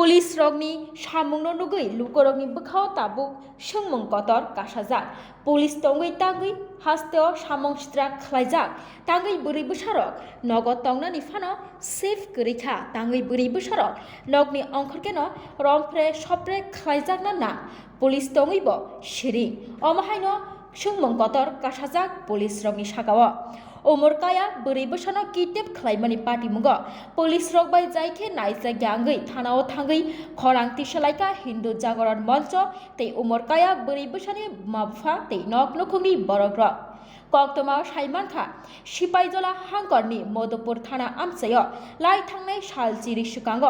Police રોગની સામુનો નુગઈ લુકો રોગની બખાઓ Tabuk સંમંગ police তঙ্গই police તંગઈ તાંગઈ হাস্তেও সামংস্ত্রা খাইজাক তাঙ্গই বুড়ি বুসারক, নগদ তংনা নিফান সেফ করিখা তাঙ্গই বুড়ি বুসারক, নগনি অংখর কেন, রমফ্রে সপ্রে খাইজাক না না। পুলিশ তঙইব সিরিং। অমাহাইন সুংমং কতর কাসাজাক পুলিশ রগ্নি সাকাও অমরকায়া বরি বসানো কিটেপ খাইমানি পাটিমুগ পুলিশ রক বাই যাইখে নাইসা গ্যাঙ্গই থানাও থাঙ্গই খরাং তিসালাইকা হিন্দু জাগরণ মঞ্চ তে অমরকায়া বরি বসানি মাফা তে নক নখুংনি বরগ্রক कक्तमा साइमानखा सिपाइजला हांकरनि मधुपुर थाना आमचाय लाई थांनाय साल चिरि सुकांग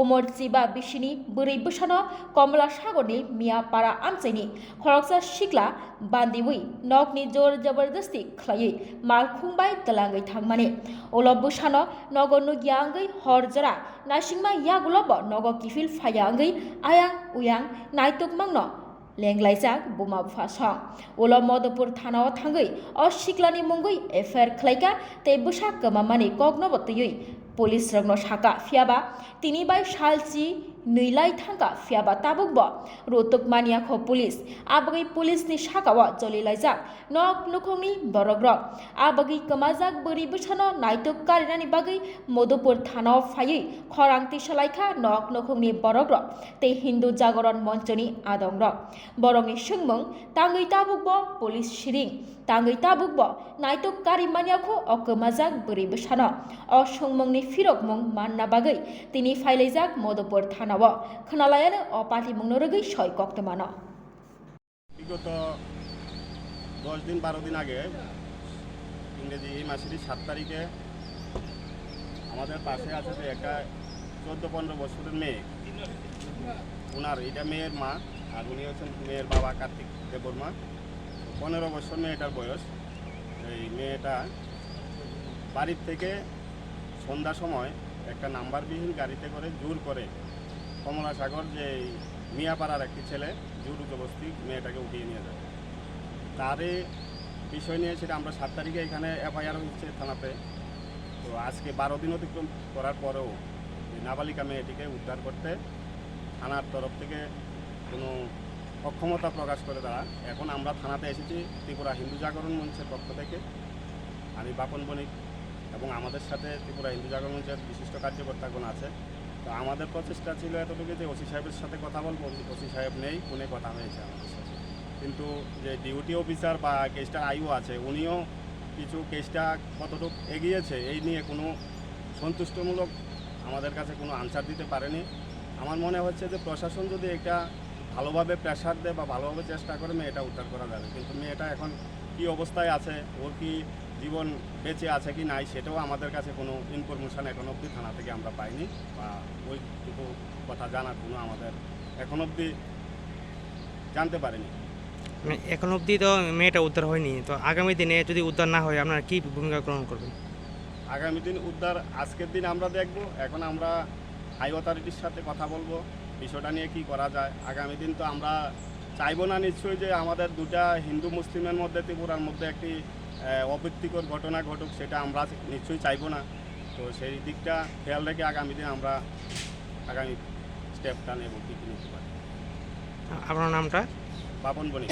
उमर चिबा बिसिनि बोरै बोसानो कमला सागरनि मियापारा आमचाइनि खरकसा सिक्ला बान्दिवै नकनि जोर जबरदस्ति खलायै मालखुंबाय तलाङै थांमाने उलब बोसानो नगनु ग्यांगै हरजरा नासिंमा यागुलब नग किफिल फायांगै आयां उयां नायतुक লেংলাইজাক বোমা বুফাসং ওলা মদপুর থানাও থাঙ্গই অ সিকলানি মুঙ্গুই এফআইআর খ্লাইকা তে বুসা কমামানি কগ্নবতই পুলিশ রগ্ন সাকা ফিয়াবা তিনি বাই সালচি सालची नैलाय थांगा फियाबा ताबुकब रोतुक मानियाख पुलिस आबगै पुलिसनि साकाव जलिलायजाक नक नुखंनि बरग्र आबगै कमाजाक बोरै बुसानो नायतुक कारिनानि बागै मधुपुर थानाव फायै खरांति सालायखा नक नुखंनि बरग्र ते हिन्दु जागरण मञ्चनि आदंग्र बरंनि सोंमों ताङै ताबुकब पुलिस सिरिं ताङै ताबुकब नायतुक कारि मानियाखौ अकमाजाक बोरै बुसानो अ सोंमोंनि फिरकमुं मानना बागै তিনি ফাইলাইজাক মধুপুর 나와 큰알라야는 অপাতি মুংনরগি ছয় কক্ত মানা বিগত দশ দিন বারো দিন আগে, ইংরেজি এই মাসেরই সাত তারিখে আমাদের পাশে আছে যে একটা চোদ্দ পনেরো বছরের মেয়ে। ওনার এটা মেয়ের মা, আর উনি হচ্ছেন মেয়ের বাবা কার্তিক দেবর মা পনেরো বছর মেয়েটার বয়স। এই মেয়েটা বাড়ির থেকে সন্ধ্যা সময় একটা নাম্বারবিহীন গাড়িতে করে জোর করে কমলা সাগর যে মিয়াপাড়ার একটি ছেলে জোর জবস্তি, মেয়েটাকে উঠিয়ে নিয়ে যায়। তারই বিষয় নিয়ে সেটা আমরা সাত তারিখে এখানে এফআইআর হচ্ছে থানাতে। তো আজকে বারো দিন অতিক্রম করার পরেও নাবালিকা মেয়েটিকে উদ্ধার করতে থানার তরফ থেকে কোনো অক্ষমতা প্রকাশ করে তারা। এখন আমরা থানাতে এসেছি ত্রিপুরা হিন্দু জাগরণ মঞ্চের পক্ষ থেকে। আমি বাপন বণিক এবং আমাদের সাথে ত্রিপুরা হিন্দু জাগরণ মঞ্চের বিশিষ্ট কার্যকর্তাগণ আছে। তো আমাদের প্রচেষ্টা ছিল এতটুকু যে ওসি সাহেবের সাথে কথা বলব ওসি সাহেব নেই ফোনে কথা হয়েছে আমাদের সাথে। কিন্তু যে ডিউটি অফিসার বা কেসটার আইও আছে, উনিও কিছু কেসটা কতটুকু এগিয়েছে, এই নিয়ে কোনো সন্তুষ্টমূলক আমাদের কাছে কোনো আনসার দিতে পারেনি। আমার মনে হচ্ছে যে প্রশাসন যদি এটা ভালোভাবে প্রেশার দেয় বা ভালোভাবে চেষ্টা করে, মেয়েটা উদ্ধার করা যাবে। কিন্তু মেয়েটা এখন কি অবস্থায় আছে, ওর কি জীবন বেঁচে আছে কি নাই সেটাও আমাদের কাছে কোনো ইনফরমেশান এখন অবধি থানা থেকে আমরা পাইনি বা ওইটুকু কথা জানার কোনো আমাদের এখন অবধি জানতে পারিনি। এখন অবধি তো মেয়েটা উদ্ধার হয়নি তো আগামী দিনে যদি উদ্ধার না হয় আপনারা কি ভূমিকা গ্রহণ করবেন? আগামী দিন উদ্ধার আজকের দিন আমরা দেখব এখন আমরা হাই অথরিটির সাথে কথা বলব বিষয়টা নিয়ে কি করা যায়। আগামী দিন তো আমরা চাইব না নিশ্চয়ই যে আমাদের দুটা হিন্দু মুসলিমের মধ্যে ত্রিপুরার মধ্যে একটি অপ্রীতিকর ঘটনা ঘটুক সেটা আমরা নিশ্চয়ই চাইব না। তো সেই দিকটা খেয়াল রেখে আগামী দিন আমরা আগামী স্টেপটা নেব কী কী নিতে পারি। আপনার নামটা? বাপন বণিক।